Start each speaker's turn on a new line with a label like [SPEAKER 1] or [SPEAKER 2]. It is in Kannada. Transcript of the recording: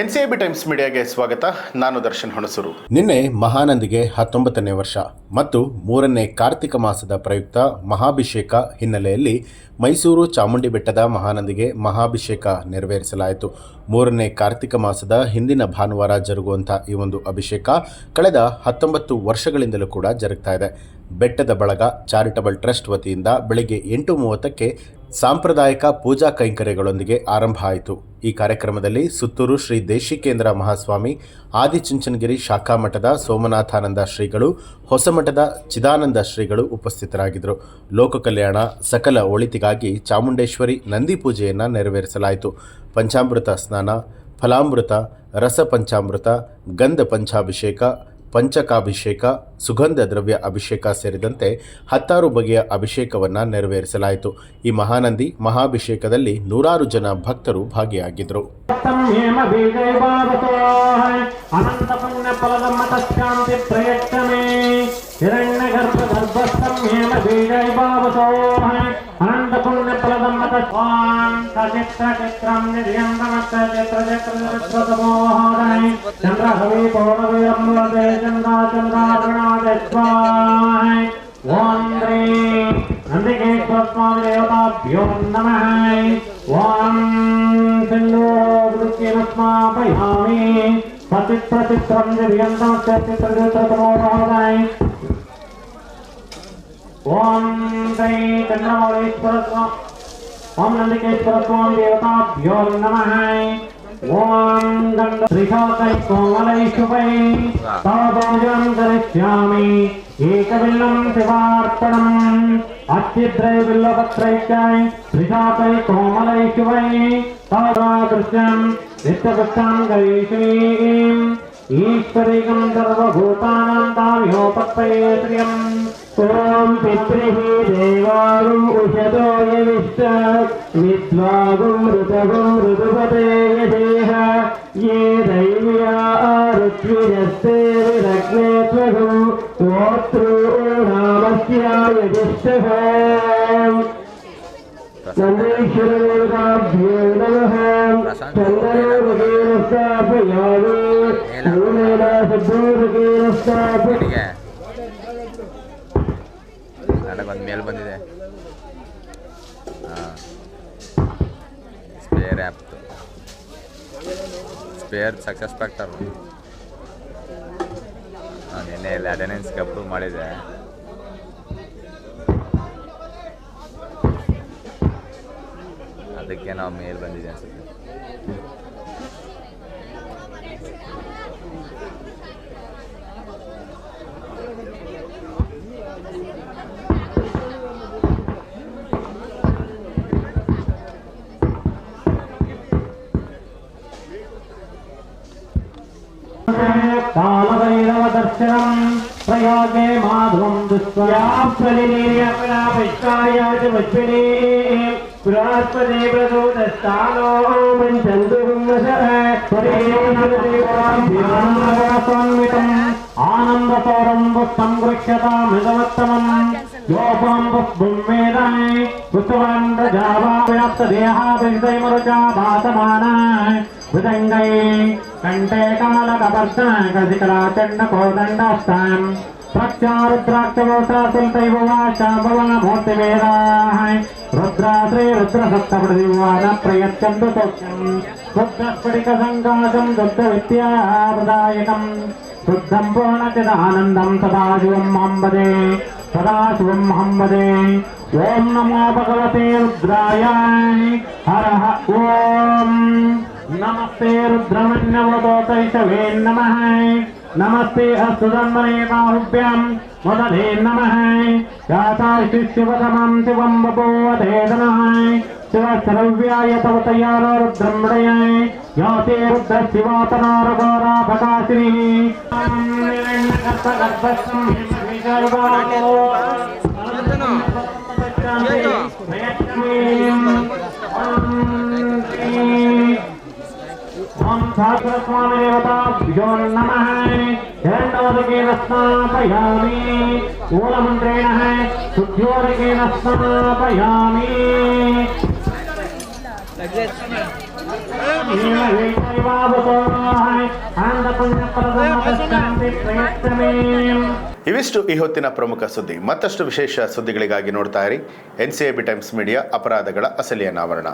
[SPEAKER 1] ಎನ್ ಸಿ ಬಿ ಟೈಮ್ಸ್ ಮೀಡಿಯಾಗೆ ಸ್ವಾಗತ. ನಾನು ದರ್ಶನ್ ಹುಣಸೂರು.
[SPEAKER 2] ನಿನ್ನೆ ಮಹಾನಂದಿಗೆ ಹತ್ತೊಂಬತ್ತನೇ ವರ್ಷ ಮತ್ತು ಮೂರನೇ ಕಾರ್ತಿಕ ಮಾಸದ ಪ್ರಯುಕ್ತ ಮಹಾಭಿಷೇಕ ಹಿನ್ನೆಲೆಯಲ್ಲಿ ಮೈಸೂರು ಚಾಮುಂಡಿ ಬೆಟ್ಟದ ಮಹಾನಂದಿಗೆ ಮಹಾಭಿಷೇಕ ನೆರವೇರಿಸಲಾಯಿತು. ಮೂರನೇ ಕಾರ್ತಿಕ ಮಾಸದ ಹಿಂದಿನ ಭಾನುವಾರ ಜರುಗುವಂಥ ಈ ಒಂದು ಅಭಿಷೇಕ ಕಳೆದ ಹತ್ತೊಂಬತ್ತು ವರ್ಷಗಳಿಂದಲೂ ಕೂಡ ಜರುಗ್ತಾ ಇದೆ. ಬೆಟ್ಟದ ಬಳಗ ಚಾರಿಟಬಲ್ ಟ್ರಸ್ಟ್ ವತಿಯಿಂದ ಬೆಳಗ್ಗೆ ಎಂಟು ಮೂವತ್ತಕ್ಕೆ ಸಾಂಪ್ರದಾಯಿಕ ಪೂಜಾ ಕೈಂಕರ್ಯಗಳೊಂದಿಗೆ ಆರಂಭ ಆಯಿತು. ಈ ಕಾರ್ಯಕ್ರಮದಲ್ಲಿ ಸುತ್ತೂರು ಶ್ರೀ ದೇಶಿಕೇಂದ್ರ ಮಹಾಸ್ವಾಮಿ, ಆದಿಚುಂಚನಗಿರಿ ಶಾಖಾ ಮಠದ ಸೋಮನಾಥಾನಂದ ಶ್ರೀಗಳು, ಹೊಸಮಠದ ಚಿದಾನಂದ ಶ್ರೀಗಳು ಉಪಸ್ಥಿತರಾಗಿದ್ದರು. ಲೋಕ ಕಲ್ಯಾಣ, ಸಕಲ ಒಳಿತಿಗಾಗಿ ಚಾಮುಂಡೇಶ್ವರಿ ನಂದಿ ಪೂಜೆಯನ್ನು ನೆರವೇರಿಸಲಾಯಿತು. ಪಂಚಾಮೃತ ಸ್ನಾನ, ಫಲಾಮೃತ, ರಸ ಪಂಚಾಮೃತ, ಗಂಧ ಪಂಚಾಭಿಷೇಕ ಪಂಚಕಾಭಿಷೇಕ, ಸುಗಂಧ ದ್ರವ್ಯ ಅಭಿಷೇಕ ಸೇರಿದಂತೆ ಹತ್ತಾರು ಬಗೆಯ ಅಭಿಷೇಕವನ್ನು ನೆರವೇರಿಸಲಾಯಿತು. ಈ ಮಹಾನಂದಿ ಮಹಾಭಿಷೇಕದಲ್ಲಿ ನೂರಾರು ಜನ ಭಕ್ತರು ಭಾಗಿಯಾಗಿದ್ದರು
[SPEAKER 3] ಹಿರಣ್ಯ चित्रचित्रं निर्यङ्गमच्चचित्रचित्रचित्रतमोहरै चन्द्रहवि पौर्णवीरम्बते चन्द्राचन्द्राचरणादित्वाहै ॐ ह्रीं नन्दिकेश्वस्मादिदेवताभ्यो नमः ॐ सिन्धोवृत्तिमस्मापयामि सचित्रचित्रं निर्यङ्गमच्चचित्रचित्रतमोहरै ॐ श्री चन्द्रमौळीश्वरस्वा ఓం నందికేశ్వర స్వామి దేవతాభ్యో నమ. ఓం దండ శ్రీకాకై కోమలైషుపై తాభోజం కరిష్యామి ఏకవిల్లం శివార్పణం అత్యత్రై బిల్లపత్రైత్యై శ్రీకాకై కోమలైషుపై ॐ पित्रहि देवागुम् उषदो यविष्ट विद्वागुम् ऋतगुम् ऋतुपते यदेह ये दैव्या ऋत्विजस्ते विरग्ने त्वगुम् गोत्रूणामस्यायतिष्ठः चन्द्रेश्वरदेवताभ्यो नमः। चन्द्रोरुकेणस्तापयामि
[SPEAKER 4] का ನನಗೊಂದು ಮೇಲ್ ಬಂದಿದೆ. ಸ್ಪೇರ್ ಆ್ಯಪ್ತು ಸ್ಪೇರ್ ಸಕ್ಸಸ್ ಫ್ಯಾಕ್ಟರ್. ನಾನು ನಿನ್ನೆ ಎಲ್ಲ ಅಟೆಂಡೆನ್ಸ್ಗೆ ಅಪ್ರೂವ್ ಮಾಡಿದೆ. ಅದಕ್ಕೆ ನಾವು ಮೇಲ್ ಬಂದಿದೆ ಅನ್ಸುತ್ತೆ.
[SPEAKER 3] कालभैरवदर्शनं प्रयागे माधवं दुष्प्रयाप्तनिर्यापनापिष्टाय च वच्मिने बृहस्पति प्रसूतस्थानो पञ्चन्दुर्वशः परिदेवाभ्यान्वितम् आनन्दपौरं पुष्पं गृह्यतामृतवत्तमम् योपं पुष्पं वेदाय पुष्पवान् प्रजावा व्याप्तदेहाभिषयमरुचा भासमानाय मृदङ्गै कण्ठे कालकपर्षाय कसिकलाचण्डकोदण्डाष्टाम् प्रक्षारुद्राक्षमोटासुल्तैव वाशाभवनमूर्तिवेदाः रुद्राश्री रुद्रसप्तप्रतिवान प्रयच्छन्तु तोक्षम् शुद्धस्फटिकसङ्काशम् दुग्धविद्याप्रदायकम् शुद्धम् पूर्णचिदानन्दम् सदाशिवम् हम्बदे सदाशिवम् हम्बदे ॐ नमो भगवते रुद्राय हरः ॐ नमस्ते रुद्रमण्यवदोतैषवे नमः। नमस्ते अस्तुदन्वने बाहुभ्याम् मुदधे नमः। शिव शिवतमम् शिवम् बपोवधे नमः तव तयारो रुद्र शिवातनारगोरा స్వామిదేవత నమః రెండవదికేన స్నాపయామి మూలమంత్రేణ శుద్ధ్యోదికేన స్నాపయామి
[SPEAKER 2] ಇವಿಷ್ಟು ಈ ಹೊತ್ತಿನ ಪ್ರಮುಖ ಸುದ್ದಿ. ಮತ್ತಷ್ಟು ವಿಶೇಷ ಸುದ್ದಿಗಳಿಗಾಗಿ ನೋಡ್ತಾ ಇರಿ. ಎನ್ ಟೈಮ್ಸ್ ಮೀಡಿಯಾ ಅಪರಾಧಗಳ ಅಸಲಿಯ ನಾವರಣ